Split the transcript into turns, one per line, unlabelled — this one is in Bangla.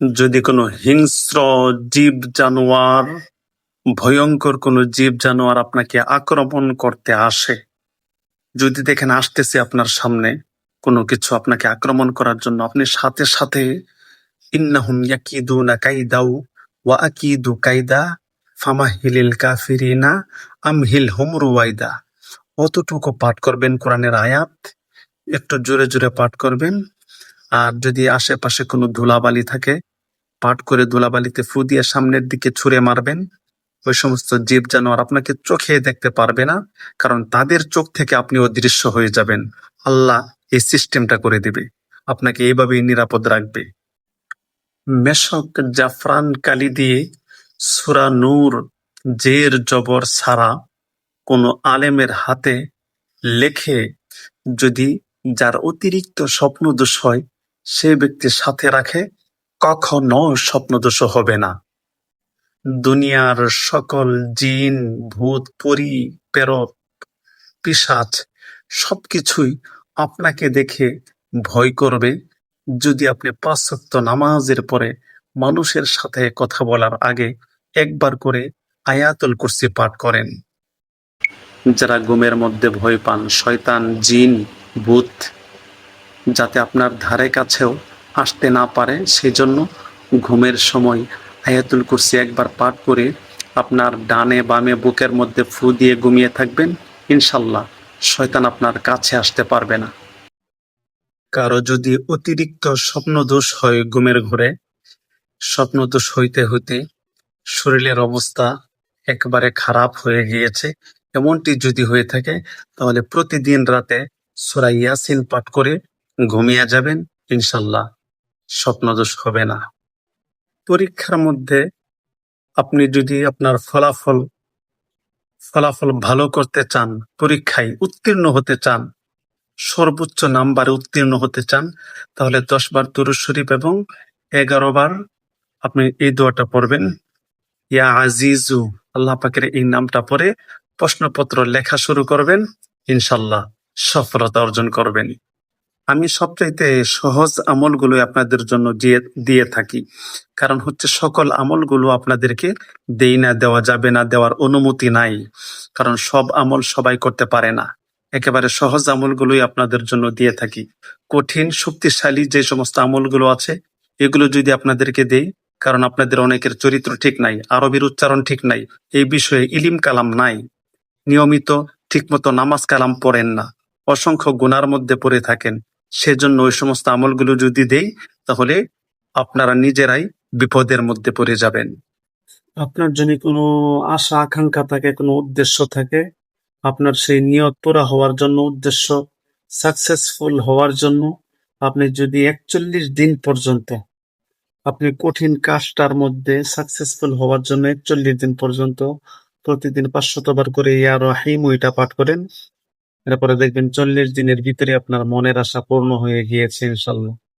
যদি কোনো হিংস্র জীব জানোয়ার, ভয়ঙ্কর কোনো জীব জানোয়ার আপনাকে আক্রমণ করতে আসে, যদি দেখেন আসতেছে আপনার সামনে কোনো কিছু আপনাকে আক্রমণ করার জন্য, আপনি সাথে সাথে ইন্নাহুম ইয়াকিদুনা কাইদাউ ওয়া আকিদু কাইদা ফামাহিলিল কাফিরিনা আমহিল হুম অতটুকু পাঠ করবেন কোরআনের আয়াত, একটু জোরে জোরে পাঠ করবেন। আর যদি আশেপাশে কোনো ধুলাবালি থাকে পাঠ করে ধুলাবালিতে ফু দিয়ে সামনের দিকে ছুঁড়ে মারবেন। ওই সমস্ত জীব জানোয়ার আপনাকে চোখে দেখতে পারবে না, কারণ তাদের চোখ থেকে আপনি অদৃশ্য হয়ে যাবেন। আল্লাহ এই সিস্টেমটা করে দিবে। আপনাকে এইভাবেই নিরাপদ রাখবে। মেশক জাফরান কালি দিয়ে সুরা নূর, জের, জবর ছাড়া কোনো আলেমের হাতে লেখে যদি যার অতিরিক্ত স্বপ্নদোষ হয় সে ব্যক্তি সাথে রাখে, কখনো স্বপ্নদোষ হবে না। দুনিয়ার সকল জিন, ভূত, পরি পেরত পিসাচ সবকিছুই আপনাকে দেখে ভয় করবে। যদি আপনি পাশ্চাত্য নামাজের পরে মানুষের সাথে কথা বলার আগে একবার করে আয়াতুল কুরসি পাঠ করেন। যারা ঘুমের মধ্যে ভয় পান, শয়তান, জিন, ভূত যাতে আপনার ধারে কাছেও আসতে না পারে সেই জন্য ঘুমের সময় আয়াতুল কুরসি একবার পাঠ করে আপনার ডানে বামে বুকের মধ্যে ফু দিয়ে ঘুমিয়ে থাকবেন। ইনশাল্লাহ শয়তান আপনার কাছে আসতে পারবে না। কারও যদি অতিরিক্ত স্বপ্নদোষ হয় ঘুমের ঘরে, স্বপ্নদোষ হইতে হইতে শরীরের অবস্থা একবারে খারাপ হয়ে গিয়েছে। এমনটি যদি হয়ে থাকে, তাহলে প্রতিদিন রাতে সূরা ইয়াসিন পাঠ করে ঘুমিয়ে যাবেন, ইনশাল্লাহ স্বপ্নদোষ হবে না। পরীক্ষার মধ্যে আপনি যদি আপনার ফলাফল ফলাফল ভালো করতে চান, পরীক্ষায় উত্তীর্ণ হতে চান, সর্বোচ্চ নাম্বারে উত্তীর্ণ হতে চান, তাহলে দশ বার দুরুদ শরীফ এবং এগারো বার আপনি এই দোয়াটা পড়বেন। ইয়া আজিজু, আল্লাহ পাকের এই নামটা পড়ে প্রশ্নপত্র লেখা শুরু করবেন, ইনশাল্লাহ সফলতা অর্জন করবেন। আমি সবচাইতে সহজ আমলগুলো আপনাদের জন্য দিয়ে দিয়ে থাকি। কারণ হচ্ছে সকল আমলগুলো আপনাদেরকে দেই না, দেওয়া যাবে না, দেওয়ার অনুমতি নাই। কারণ সব আমল সবাই করতে পারে না। একেবারে সহজ আমলগুলোই আপনাদের জন্য দিয়ে থাকি। কঠিন, শক্তিশালী যে সমস্ত আমলগুলো আছে, এগুলো যদি আপনাদেরকে দেই, কারণ আপনাদের অনেকের চরিত্র ঠিক নাই, আরবির উচ্চারণ ঠিক নাই, এই বিষয়ে ইলিম কালাম নাই। নিয়মিত ঠিকমতো নামাজ কালাম পড়েন না। অসংখ্য গুনার মধ্যে পড়ে থাকেন। সেজন্য ওই সমস্ত আমলগুলো যদি দেই, তাহলে আপনারা নিজেরাই বিপদের মধ্যে পড়ে যাবেন। আপনার যদি কোনো আশা, আকাঙ্ক্ষা থাকে, কোনো উদ্দেশ্য থাকে, আপনার সেই নিয়ত পুরা হওয়ার জন্য, উদ্দেশ্য সাকসেসফুল হওয়ার জন্য আপনি যদি একচল্লিশ দিন পর্যন্ত আপনি কঠিন কাজটার মধ্যে সাকসেসফুল হওয়ার জন্য একচল্লিশ দিন পর্যন্ত প্রতিদিন পাঁচশতবার করে ইয়া রহিম ওইটা পাঠ করেন এরপরে দেখবেন চল্লিশ দিনের ভিতরে আপনার মনের আশা পূর্ণ হয়ে গিয়েছে ইনশাল্লাহ।